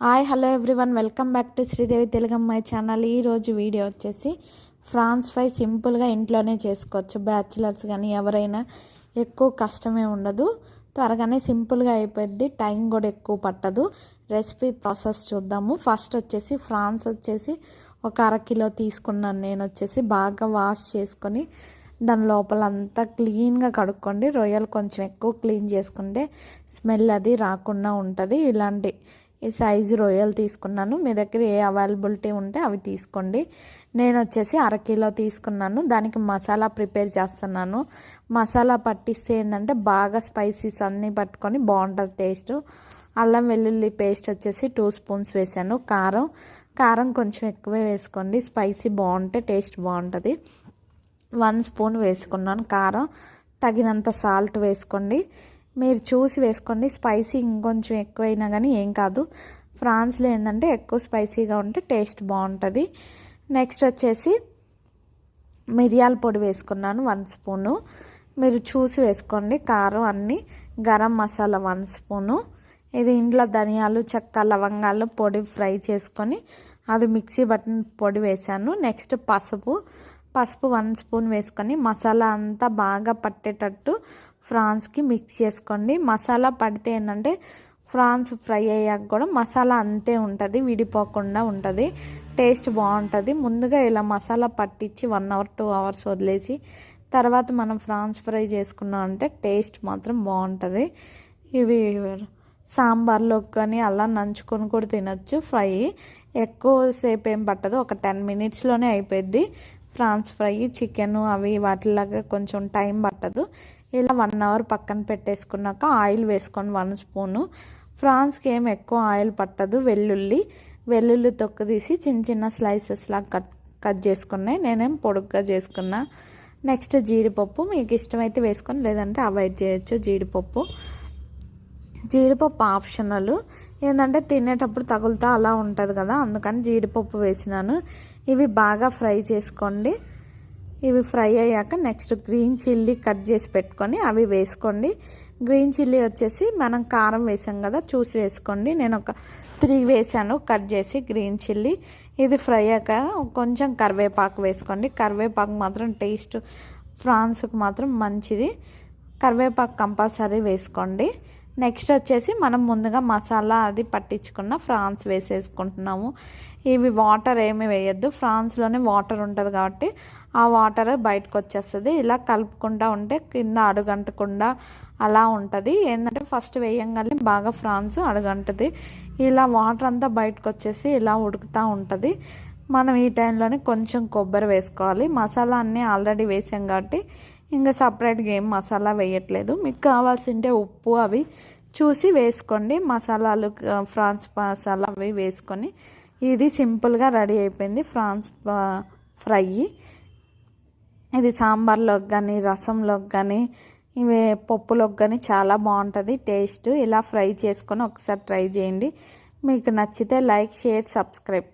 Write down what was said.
Hi hello everyone welcome back to Sridevi తెలుగమ్మాయి channel ఈరోజు video వచ్చేసి French fry సింపుల్గా ఇంట్లోనే చేసుకోవచ్చు. బ్యాచిలర్స్ కానీ ఎవరైనా ఎక్కువ కష్టమే ఉండదు. త్వరగానే సింపుల్గా అయిపోద్ది టైం కూడా ఎక్కువ పట్టదు. రెసిపీ ప్రాసెస్ చూద్దాము. ఫస్ట్ వచ్చేసి ఫ్రాన్స్ వచ్చేసి ఒక అరకిలో తీసుకున్నాను నేను. వచ్చేసి బాగా వాష్ చేసుకొని దాని లోపల అంతా క్లీన్గా కడుక్కోండి. రొయ్యలు కొంచెం ఎక్కువ క్లీన్ చేసుకుంటే స్మెల్ అది రాకుండా ఉంటుంది. ఇలాంటి ఈ సైజు రొయ్యలు తీసుకున్నాను. మీ దగ్గర ఏ అవైలబిలిటీ ఉంటే అవి తీసుకోండి. నేను వచ్చేసి అరకిలో తీసుకున్నాను. దానికి మసాలా ప్రిపేర్ చేస్తున్నాను. మసాలా పట్టిస్తే ఏంటంటే బాగా స్పైసీస్ అన్నీ పట్టుకొని బాగుంటుంది టేస్ట్ అల్లం వెల్లుల్లి పేస్ట్ వచ్చేసి టూ స్పూన్స్ వేసాను. కారం. కారం కొంచెం ఎక్కువే వేసుకోండి. స్పైసీ బాగుంటే టేస్ట్ బాగుంటుంది. వన్ స్పూన్ వేసుకున్నాను కారం. తగినంత సాల్ట్ వేసుకోండి. మీరు చూసి వేసుకోండి. స్పైసీ ఇంకొంచెం ఎక్కువైనా కానీ ఏం కాదు. ఫ్రాన్స్లో ఏంటంటే ఎక్కువ స్పైసీగా ఉంటే టేస్ట్ బాగుంటుంది నెక్స్ట్ వచ్చేసి మిరియాల పొడి వేసుకున్నాను వన్ స్పూను. మీరు చూసి వేసుకోండి. కారం అన్నీ గరం మసాలా వన్ స్పూను. ఇది ఇంట్లో ధనియాలు చెక్క లవంగాలు పొడి ఫ్రై చేసుకొని అది మిక్సీ బటన్ పొడి వేసాను నెక్స్ట్ పసుపు. పసుపు వన్ స్పూన్ వేసుకొని మసాలా అంతా బాగా పట్టేటట్టు ఫ్రాన్స్కి మిక్స్ చేసుకోండి. మసాలా పడితే ఏంటంటే ఫ్రాన్స్ ఫ్రై అయ్యాక కూడా మసాలా అంతే ఉంటుంది విడిపోకుండా ఉంటుంది. టేస్ట్ బాగుంటుంది. ముందుగా ఇలా మసాలా పట్టించి వన్ అవర్ టూ అవర్స్ వదిలేసి తర్వాత మనం ఫ్రాన్స్ ఫ్రై చేసుకున్నాం అంటే టేస్ట్ మాత్రం బాగుంటుంది. ఇవి సాంబార్లోకి కానీ అలా నంచుకొని కూడా తినచ్చు ఫ్రై. ఎక్కువసేపు ఏం పట్టదు. ఒక టెన్ మినిట్స్లోనే అయిపోద్ది ఫ్రాన్స్ ఫ్రై చికెన్ అవి వాటిలాగా కొంచెం టైం పట్టదు. ఇలా వన్ అవర్ పక్కన పెట్టేసుకున్నాక ఆయిల్ వేసుకొని వన్ స్పూను. ఫ్రాన్స్కి ఏం ఎక్కువ ఆయిల్ పట్టదు వెల్లుల్లి. వెల్లుల్లి తొక్క తీసి చిన్న చిన్న స్లైసెస్ లాగా కట్ కట్ చేసుకున్నాయి. నేనేం పొడుగ్గా చేసుకున్నా. నెక్స్ట్ జీడిపప్పు మీకు ఇష్టమైతే వేసుకొని లేదంటే అవాయిడ్ చేయొచ్చు జీడిపప్పు. జీడిపప్పు ఆప్షనల్. ఏంటంటే తినేటప్పుడు తగులుతా అలా ఉంటుంది కదా అందుకని జీడిపప్పు వేసినాను. ఇవి బాగా ఫ్రై చేసుకోండి. ఇవి ఫ్రై అయ్యాక నెక్స్ట్ గ్రీన్ చిల్లీ కట్ చేసి పెట్టుకొని అవి వేసుకోండి. గ్రీన్ చిల్లీ వచ్చేసి మనం కారం వేసాం కదా చూసి వేసుకోండి. నేను ఒక త్రీ వేసాను కట్ చేసి గ్రీన్ చిల్లీ. ఇది ఫ్రై అయ్యాక కొంచెం కరివేపాకు వేసుకోండి. కరివేపాకు మాత్రం టేస్ట్ ఫ్రాన్స్కి మాత్రం మంచిది. కరివేపాకు కంపల్సరీ వేసుకోండి. నెక్స్ట్ వచ్చేసి మనం ముందుగా మసాలా అది పట్టించుకున్న ఫ్రాన్స్ వేసేసుకుంటున్నాము. ఇవి వాటర్ ఏమి వేయద్దు. ఫ్రాన్స్లోనే వాటర్ ఉంటుంది కాబట్టి ఆ వాటర్ బయటకు వచ్చేస్తుంది ఇలా కలుపుకుంటూ ఉంటే కింద అడుగంటకుండా అలా ఉంటుంది. ఏంటంటే ఫస్ట్ వేయంగానే బాగా ఫ్రాన్స్ అడుగంటుంది. ఇలా వాటర్ అంతా బయటకు వచ్చేసి ఇలా ఉడుకుతూ ఉంటుంది. మనం ఈ టైంలోనే కొంచెం కొబ్బరి వేసుకోవాలి. మసాలా అన్నీ ఆల్రెడీ వేసాం కాబట్టి ఇంకా సపరేట్గా ఏం మసాలా వేయట్లేదు. మీకు కావాల్సింటే ఉప్పు అవి చూసి వేసుకోండి. మసాలాలు ఫ్రాన్స్ మసాలా అవి వేసుకొని ఇది సింపుల్గా రెడీ అయిపోయింది. Prawns fry. ఇది సాంబార్లోకి కానీ రసంలోకి కానీ ఇవి పప్పులోకి కానీ చాలా బాగుంటుంది. టేస్ట్ ఇలా ఫ్రై చేసుకొని ఒకసారి ట్రై చేయండి. మీకు నచ్చితే లైక్ షేర్ సబ్స్క్రైబ్.